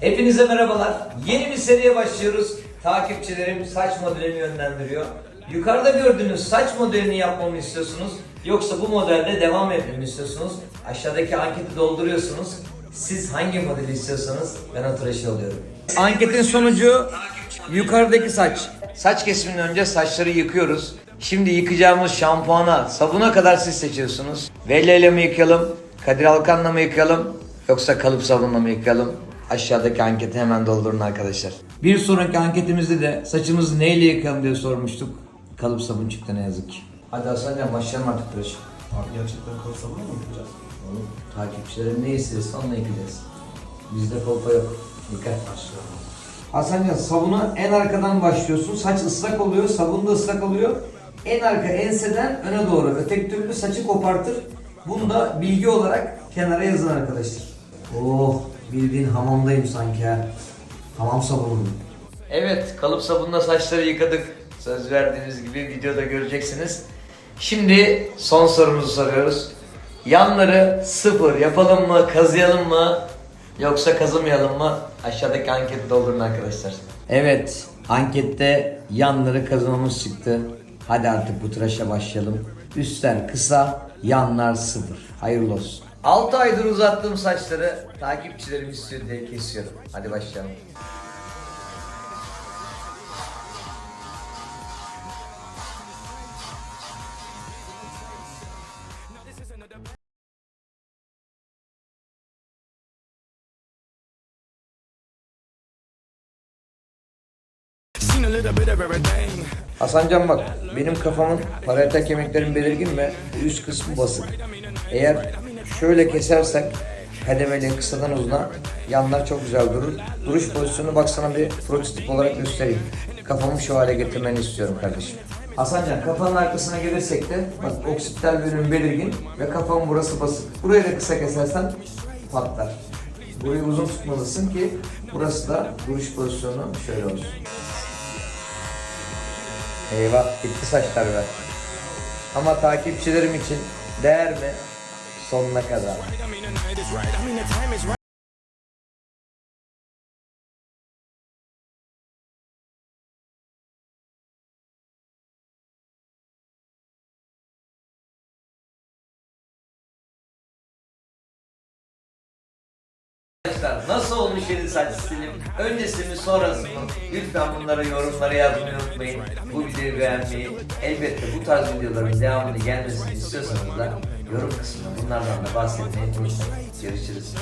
Hepinize merhabalar. Yeni bir seriye başlıyoruz. Takipçilerim saç modelimi yönlendiriyor. Yukarıda gördüğünüz saç modelini yapmamı istiyorsunuz. Yoksa bu modelde devam etmemi istiyorsunuz. Aşağıdaki anketi dolduruyorsunuz. Siz hangi modeli istiyorsanız ben o tıraşı oluyorum. Anketin sonucu yukarıdaki saç. Saç kesiminden önce saçları yıkıyoruz. Şimdi yıkayacağımız şampuana, sabuna kadar siz seçiyorsunuz. Velle ile mi yıkayalım, Kadir Alkan'la mı yıkayalım, yoksa kalıp sabunla mı yıkayalım? Aşağıdaki anketi hemen doldurun arkadaşlar. Bir sonraki anketimizde de saçımızı neyle yıkayalım diye sormuştuk. Kalıp sabun çıktı ne yazık ki. Hadi Hasancan başlayalım artık tıraşı. Abi gerçekten kalıp sabunu mu yapacağız? Oğlum takipçilerin ne isterse onunla yıkayacağız. Bizde kolpa yok. Dikkat başlayalım. Hasancan sabuna en arkadan başlıyorsun. Saç ıslak oluyor, sabun da ıslak oluyor. En arka enseden öne doğru. Öteki türlü saçı kopartır. Bunu da bilgi olarak kenara yazın arkadaşlar. Oh bildiğin hamamdayım sanki ha. Hamam sabunu. Evet kalıp sabunla saçları yıkadık. Söz verdiğimiz gibi videoda göreceksiniz. Şimdi son sorumuzu soruyoruz. Yanları sıfır yapalım mı, kazıyalım mı yoksa kazımayalım mı? Aşağıdaki anketi doldurun arkadaşlar. Evet, ankette yanları kazımamız çıktı. Hadi artık bu tıraşa başlayalım. Üstler kısa, yanlar sıfır. Hayırlı olsun. 6 aydır uzattığım saçları takipçilerim istiyor diye kesiyorum. Hadi başlayalım. Hasancan bak, benim kafamın parietal kemiklerim belirgin ve üst kısmı basık. Eğer şöyle kesersek kademeli kısadan uzuna yanlar çok güzel durur. Duruş pozisyonu bak sana bir prototip olarak göstereyim. Kafamı şu hale getirmeni istiyorum kardeşim. Hasancan kafanın arkasına gelirsek de bak oksipital bölüm belirgin ve kafamın burası basık. Burayı da kısa kesersen patlar. Burayı uzun tutmalısın ki burası da duruş pozisyonu şöyle olsun. Eyvah gitti saçlar be. Ama takipçilerim için değer mi? Sonuna kadar. Arkadaşlar nasıl olmuş yeni saç stilim? Öncesi mi sonrası mı? Lütfen bunları yorumlara yazmayı unutmayın. Bu videoyu beğenmeyi, elbette bu tarz videoların devamını gelmesini istiyorsanız da yorum kısmına bunlardan da bahsetmeyi unutmayın. Görüşürüz.